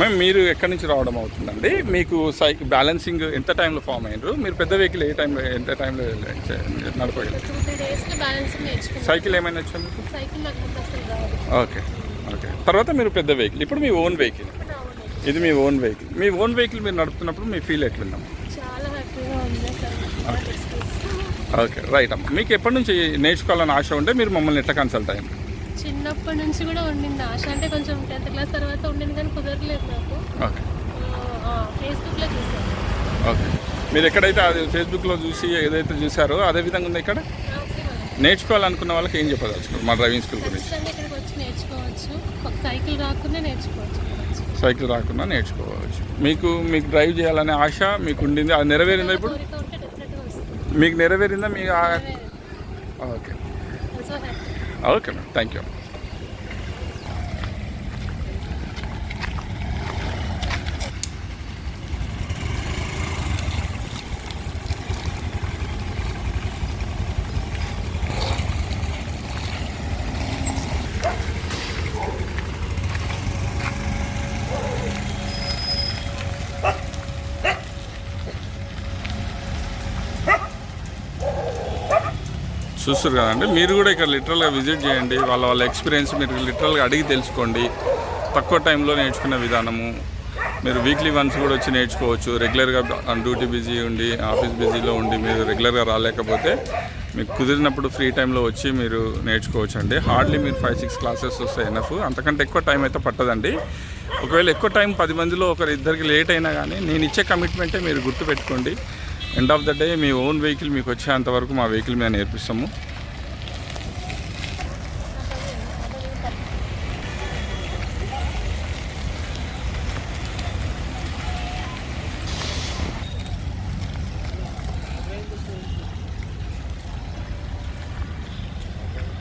మేము మీరు ఎక్కడి నుంచి రావడం అవుతుందండి? మీకు సైక్ బ్యాలెన్సింగ్ ఎంత టైంలో ఫామ్ అయ్యారు మీరు పెద్ద వెహికల్ ఏ టైంలో ఎంత టైంలో నడపగలరు నేర్చుకున్నాను సైకిల్ ఏమైనా వచ్చా ఓకే ఓకే తర్వాత మీరు పెద్ద వెహికల్ ఇప్పుడు మీ ఓన్ వెహికల్. ఇది మీ ఓన్ వెహికల్ మీ ఓన్ వెహికల్ మీరు నడుపుతున్నప్పుడు మీ ఫీల్ సార్. ఓకే రైట్ అమ్మ. మీకు ఎప్పటి నుంచి నేర్చుకోవాలని ఆశ ఉంటే మీరు మమ్మల్ని ఎట్లా కన్సల్ట్ అయ్యింది చిన్నప్పటి నుంచి కూడా ఉండింది. ఆశ అంటే కొంచెం టెన్త్ క్లాస్ తర్వాత ఉండింది కానీ కుదరలేదు నాకు. ఓకే. ఫేస్బుక్లో చూసాను ఓకే. మీరు ఎక్కడైతే అది ఫేస్బుక్లో చూసి ఏదైతే చూసారో అదే విధంగా ఉంది ఇక్కడ? నేర్చుకోవాలనుకున్న వాళ్ళకి ఏం చెప్పదలుచుకోరు మా డ్రైవింగ్ స్కూల్ గురించి. నేర్చుకోవచ్చు. సైకిల్ రాకుండా నేర్చుకోవచ్చు. సైకిల్ రాకుండా నేర్చుకోవచ్చు. మీకు మీకు డ్రైవ్ చేయాలనే ఆశ మీకు ఉండింది? అది నెరవేరిందా ఇప్పుడు? మీకు నెరవేరిందా? మీ okay. So happy okay madam చూస్తారు కదండి. మీరు కూడా ఇక్కడ లిటరల్గా విజిట్ చేయండి. వాళ్ళ వాళ్ళ ఎక్స్పీరియన్స్ మీరు లిటరల్గా అడిగి తెలుసుకోండి. తక్కువ టైంలో నేర్చుకునే విధానము. మీరు వీక్లీ వన్స్ కూడా వచ్చి నేర్చుకోవచ్చు. రెగ్యులర్గా డ్యూటీ బిజీ ఉండి ఆఫీస్ బిజీలో ఉండి మీరు రెగ్యులర్గా రాలేకపోతే మీకు కుదిరినప్పుడు ఫ్రీ టైంలో వచ్చి మీరు నేర్చుకోవచ్చు అండి హార్డ్లీ మీరు ఫైవ్ సిక్స్ క్లాసెస్ వస్తాయి ఎనఫ్ అంతకంటే ఎక్కువ టైం అయితే పట్టదండి. ఒకవేళ ఎక్కువ టైం పది మందిలో ఒకరిద్దరికి లేట్ అయినా కానీ నేను ఇచ్చే కమిట్మెంటే మీరు గుర్తుపెట్టుకోండి. ఎండ్ ఆఫ్ ద డే మీ ఓన్ వెహికల్ మీకు వచ్చేంత వరకు మా వెహికల్ మేము నేర్పిస్తాము.